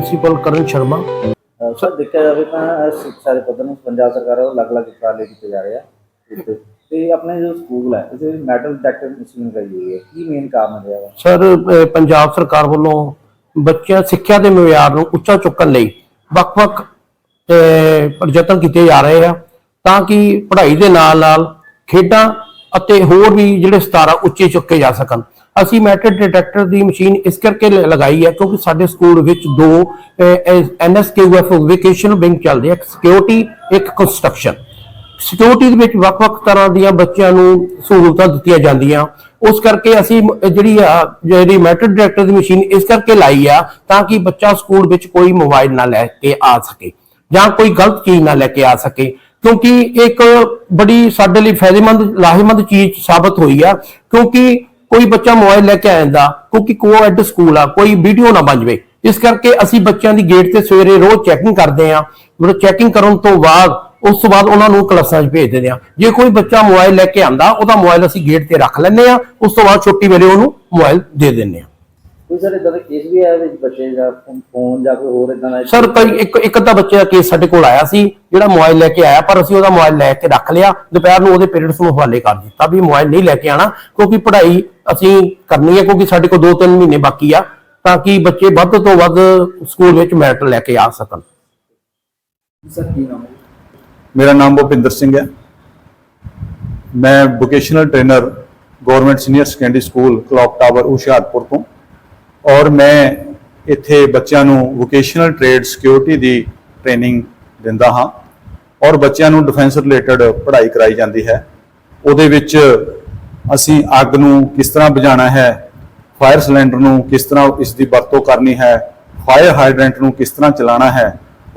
Principal ਕਰਨ Sharma sir ਦੇਖਿਆ ਜਾਵੇ ਤਾਂ ਸਿੱਖਿਆ ਦੇ ਪੱਧਰ ਨੂੰ ਪੰਜਾਬ ਸਰਕਾਰ ਵੱਲੋਂ ਅਲੱਗ-ਅਲੱਗ ਉਪਰਾਲੇ ਕੀਤੇ ਜਾ ਰਹੇ ਆ। ਤੇ। ਤੇ ਆਪਣੇ ਜੋ ਸਕੂਲ ਹੈ ਇਸ ਮੈਟਲ ਡਿਟੈਕਟਰ ਮਸ਼ੀਨ ਲਗਾਈ ਹੋਈ ਹੈ। ਕੀ ਮੇਨ ਕਾਰਨ ਰਿਹਾ ਵਾ? ਸਰ ਅਹ ਪੰਜਾਬ ਸਰਕਾਰ ਵੱਲੋਂ ਬੱਚਿਆਂ ਸਿੱਖਿਆ ਦੇ ਮਿਆਰ ਨੂੰ ਉੱਚਾ ਚੁੱਕਣ ਲਈ ਵੱਖ-ਵੱਖ ਅਹ, ਯਤਨ ਕੀਤੇ ਜਾ ਰਹੇ ਆ ਤਾਂ ਕਿ ਪੜ੍ਹਾਈ ਦੇ ਨਾਲ-ਨਾਲ ਖੇਡਾਂ ਅਤੇ ਹੋਰ ਵੀ ਜਿਹੜੇ ਸਤਾਰਾ ਉੱਚੇ ਚੁੱਕੇ ਜਾ ਸਕਣ। ਅਸੀਂ ਮੈਟਰ ਡਿਟੈਕਟਰ ਦੀ ਮਸ਼ੀਨ ਇਸ ਕਰਕੇ ਲ- ਲਗਾਈ ਹੈ ਕਿਉਂਕਿ ਸਾਡੇ ਸਕੂਲ ਵਿੱਚ ਦੋ ਐਨਐਸਕੇਯੂਐਫ ਵੋਕੇਸ਼ਨਲ ਵਿੰਗ ਚੱਲਦੇ ਆ, ਇੱਕ ਸਿਕਿਉਰਿਟੀ ਇੱਕ ਕੰਸਟਰਕਸ਼ਨ ਸਿਕਿਉਰਿਟੀ ਦੇ ਵਿੱਚ ਵੱਖ-ਵੱਖ ਤਰ੍ਹਾਂ ਦੀਆਂ ਬੱਚਿਆਂ ਨੂੰ ਸਹੂਲਤਾਂ ਦਿੱਤੀਆਂ ਜਾਂਦੀਆਂ। ਉਸ ਕਰਕੇ ਅਸੀਂ ਜਿਹੜੀ ਆ, ਜਿਹੜੀ ਮੈਟਰ ਡਾਇਰੈਕਟਰ ਦੀ ਮਸ਼ੀਨ ਇਸ ਕਰਕੇ ਲਾਈ ਆ ਤਾਂ ਕਿ ਬੱਚਾ ਸਕੂਲ ਵਿੱਚ ਕੋਈ ਮੋਬਾਈਲ ਨਾ ਲੈ ਕੇ ਆ ਸਕੇ ਜਾਂ ਕੋਈ ਗਲਤ ਚੀਜ਼ ਨਾ ਲੈ ਕੇ ਆ ਸਕੇ। ਕਿਉਂਕਿ ਇੱਕ ਬੜੀ ਸਾਡੇ ਲਈ ਫਾਇਦੇਮੰਦ, ਲਾਹੇਮੰਦ ਚੀਜ਼ ਸਾਬਤ ਹੋਈ ਆ। ਕਿਉਂਕਿ ਕੋਈ ਬੱਚਾ ਮੋਬਾਈਲ ਲੈ ਕੇ ਆ ਜਾਂਦਾ, ਕਿਉਂਕਿ ਕੋਐਡ ਸਕੂਲ ਆ, ਕੋਈ ਵੀਡੀਓ ਨਾ ਬਣ ਜਵੇ। ਇਸ ਕਰਕੇ ਅਸੀਂ ਬੱਚਿਆਂ ਦੀ ਗੇਟ ਤੇ ਸਵੇਰੇ ਰੋਜ਼ ਚੈਕਿੰਗ ਕਰਦੇ ਆ ਮਤਲਬ ਚੈਕਿੰਗ ਕਰਨ ਤੋਂ ਬਾਅਦ, ਉਸ ਤੋਂ ਬਾਅਦ ਉਹਨਾਂ ਨੂੰ ਕਲਾਸਾਂ 'ਚ ਭੇਜ ਦਿੰਦੇ ਆ ਜੇ ਕੋਈ ਬੱਚਾ ਮੋਬਾਈਲ ਲੈ ਕੇ ਆਂਦਾ ਉਹਦਾ ਮੋਬਾਈਲ ਅਸੀਂ ਗੇਟ ਤੇ ਰੱਖ ਲੈਂਦੇ ਆ ਉਸ ਤੋਂ ਬਾਅਦ ਛੁੱਟੀ ਵੇਲੇ ਉਹਨੂੰ ਮੋਬਾਈਲ ਦੇ ਦਿੰਦੇ ਆ ਕੋਈ ਸਰ ਇਦਾਂ ਦਾ ਕੇਸ ਵੀ ਆਇਆ ਵਿੱਚ ਬੱਚੇ ਦਾ ਫੋਨ ਜਾਂ ਕੋਈ ਹੋਰ ਇਦਾਂ ਦਾ ਸਰ ਕਈ ਇੱਕ ਇੱਕ ਅੱਧਾ ਬੱਚੇ ਦਾ ਕੇਸ ਸਾਡੇ ਕੋਲ ਆਇਆ ਸੀ ਜਿਹੜਾ ਮੋਬਾਈਲ ਲੈ ਕੇ ਆਇਆ ਪਰ ਅਸੀਂ ਉਹਦਾ ਮੋਬਾਈਲ ਲੈ ਕੇ ਰੱਖ ਲਿਆ। ਦੁਪਹਿਰ ਨੂੰ ਉਹਦੇ ਪੇਰੈਂਟਸ ਨੂੰ ਹਵਾਲੇ ਕਰ ਦਿੱਤਾ ਵੀ ਮੋਬਾਈਲ ਨਹੀਂ ਲੈ ਕੇ ਆਣਾ ਕਿਉਂਕਿ ਪੜ੍ਹਾਈ ਅਸੀਂ ਕਰਨੀ ਹੈ ਕਿਉਂਕਿ ਸਾਡੇ ਕੋਲ 2-3 ਮਹੀਨੇ ਬਾਕੀ ਆ ਤਾਂ ਕਿ ਬੱਚੇ ਵੱਧ ਤੋਂ ਵੱਧ ਸਕੂਲ ਵਿੱਚ ਮੈਰਿਟ ਲੈ ਕੇ ਆ ਸਕਣ। ਸਰ ਕੀ ਨਾਮ ਹੈ? ਮੇਰਾ ਨਾਮ ਭੁਪਿੰਦਰ ਸਿੰਘ ਹੈ। ਮੈਂ vocational trainer government senior secondary school clock tower Hoshiarpur ਤੋਂ। ਔਰ ਮੈਂ ਇੱਥੇ ਬੱਚਿਆਂ ਨੂੰ ਵੋਕੇਸ਼ਨਲ ਟ੍ਰੇਡ ਸਿਕਿਉਰਿਟੀ ਦੀ ਟ੍ਰੇਨਿੰਗ ਦਿੰਦਾ ਹਾਂ ਔਰ ਬੱਚਿਆਂ ਨੂੰ ਡਿਫੈਂਸ ਰਿਲੇਟਡ ਪੜ੍ਹਾਈ ਕਰਾਈ ਜਾਂਦੀ ਹੈ। ਉਹਦੇ ਵਿੱਚ ਅਸੀਂ ਅੱਗ ਨੂੰ ਕਿਸ ਤਰ੍ਹਾਂ ਬੁਝਾਉਣਾ ਹੈ ਫਾਇਰ ਸਿਲੰਡਰ ਨੂੰ ਕਿਸ ਤਰ੍ਹਾਂ ਇਸ ਦੀ ਵਰਤੋਂ ਕਰਨੀ ਹੈ ਫਾਇਰ ਹਾਈਡਰੈਂਟ ਨੂੰ ਕਿਸ ਤਰ੍ਹਾਂ ਚਲਾਉਣਾ ਹੈ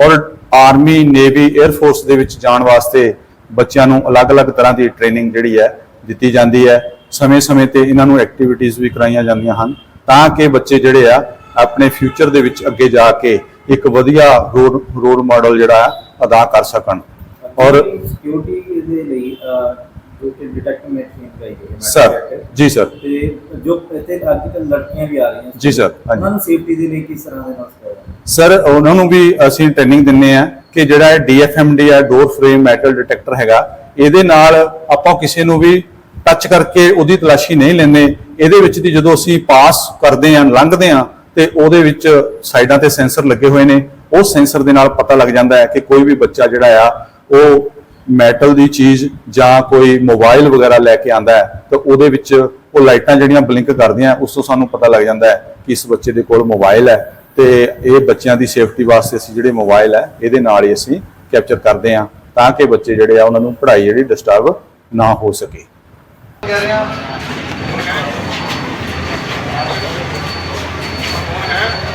ਔਰ ਆਰਮੀ ਨੇਵੀ 에ਅਰ ਫੋਰਸ ਦੇ ਵਿੱਚ ਜਾਣ ਵਾਸਤੇ ਬੱਚਿਆਂ ਨੂੰ ਅਲੱਗ-ਅਲੱਗ ਤਰ੍ਹਾਂ ਦੀ ਟ੍ਰੇਨਿੰਗ ਜਿਹੜੀ ਹੈ ਦਿੱਤੀ ਜਾਂਦੀ ਹੈ। ਸਮੇਂ-ਸਮੇਂ ਤੇ ਇਹਨਾਂ ਨੂੰ ਐਕਟੀਵਿਟੀਜ਼ ਵੀ ਕਰਾਈਆਂ ਜਾਂਦੀਆਂ ਹਨ। ਤਾਂ ਕਿ ਬੱਚੇ ਜਿਹੜੇ ਆ ਆਪਣੇ ਫਿਊਚਰ ਦੇ ਵਿੱਚ ਅੱਗੇ ਜਾ ਕੇ ਇੱਕ ਵਧੀਆ ਰੋਲ ਰੋਲ ਮਾਡਲ ਜਿਹੜਾ ਹੈ ਅਦਾ ਕਰ ਸਕਣ। ਔਰ ਸਿਕਿਉਰਿਟੀ ਦੇ ਲਈ ਜੋ ਕਿ ਗਈ ਹੈ metal ਸਰ ਜੀ ਸਰ ਤੇ ਜੋ ਇੱਥੇ ਅੱਜ ਕੱਲ੍ਹ ਲੜਕੀਆਂ ਵੀ ਆ ਰਹੀਆਂ ਜੀ ਸਰ ਹਾਂਜੀ। ਉਹਨਾਂ ਨੂੰ ਸੇਫਟੀ ਦੇ ਲਈ ਕਿਸ ਤਰ੍ਹਾਂ ਦੇ ਨਾਲ ਸਿਖਾਇਆ ਸਰ ਉਹਨਾਂ ਨੂੰ ਵੀ ਅਸੀਂ ਟ੍ਰੇਨਿੰਗ ਦਿੰਨੇ ਆ ਕਿ ਜਿਹੜਾ ਇਹ DFMD ਹੈ ਡੋਰ ਫਰੇਮ ਮੈਟਲ ਡਿਟੈਕਟਰ ਹੈਗਾ ਇਹਦੇ ਨਾਲ ਆਪਾਂ ਕਿਸੇ ਨੂੰ ਵੀ ਟੱਚ ਕਰਕੇ ਉਹਦੀ ਤਲਾਸ਼ੀ ਨਹੀਂ ਲੈਂਦੇ। ਇਹਦੇ ਵਿੱਚ ਦੀ ਜਦੋਂ ਅਸੀਂ ਪਾਸ ਕਰਦੇ ਆਂ, ਲੰਘਦੇ ਆਂ, ਤੇ ਉਹਦੇ ਵਿੱਚ ਸਾਈਡਾਂ ਤੇ ਸੈਂਸਰ ਲੱਗੇ ਹੋਏ ਨੇ। ਉਹ ਸੈਂਸਰ ਦੇ ਨਾਲ ਪਤਾ ਲੱਗ ਜਾਂਦਾ ਹੈ ਕਿ ਕੋਈ ਵੀ ਬੱਚਾ ਜਿਹੜਾ ਆ, ਉਹ ਮੈਟਲ ਦੀ ਚੀਜ਼ ਜਾਂ ਕੋਈ ਮੋਬਾਈਲ ਵਗੈਰਾ ਲੈ ਕੇ ਆਂਦਾ ਹੈ, ਤਾਂ ਉਹਦੇ ਵਿੱਚ ਉਹ ਲਾਈਟਾਂ ਜਿਹੜੀਆਂ ਬਲਿੰਕ ਕਰਦੀਆਂ ਉਸ ਤੋਂ ਸਾਨੂੰ ਪਤਾ ਲੱਗ ਜਾਂਦਾ ਹੈ ਕਿ ਇਸ ਬੱਚੇ ਦੇ ਕੋਲ ਮੋਬਾਈਲ ਹੈ। ਤੇ ਇਹ ਬੱਚਿਆਂ ਦੀ ਸੇਫਟੀ ਵਾਸਤੇ ਅਸੀਂ ਜਿਹੜੇ ਮੋਬਾਈਲ ਹੈ, ਇਹਦੇ ਨਾਲ ਹੀ ਅਸੀਂ ਕੈਪਚਰ ਕਰਦੇ ਹਾਂ ਤਾਂ ਕਿ ਬੱਚੇ ਜਿਹੜੇ ਆ, ਉਹਨਾਂ ਨੂੰ ਪੜ੍ਹਾਈ ਜਿਹੜੀ ਡਿਸਟਰਬ ਨਾ ਹੋ ਸਕੇ। ਰਿਹਾ। ਮਿੰਟ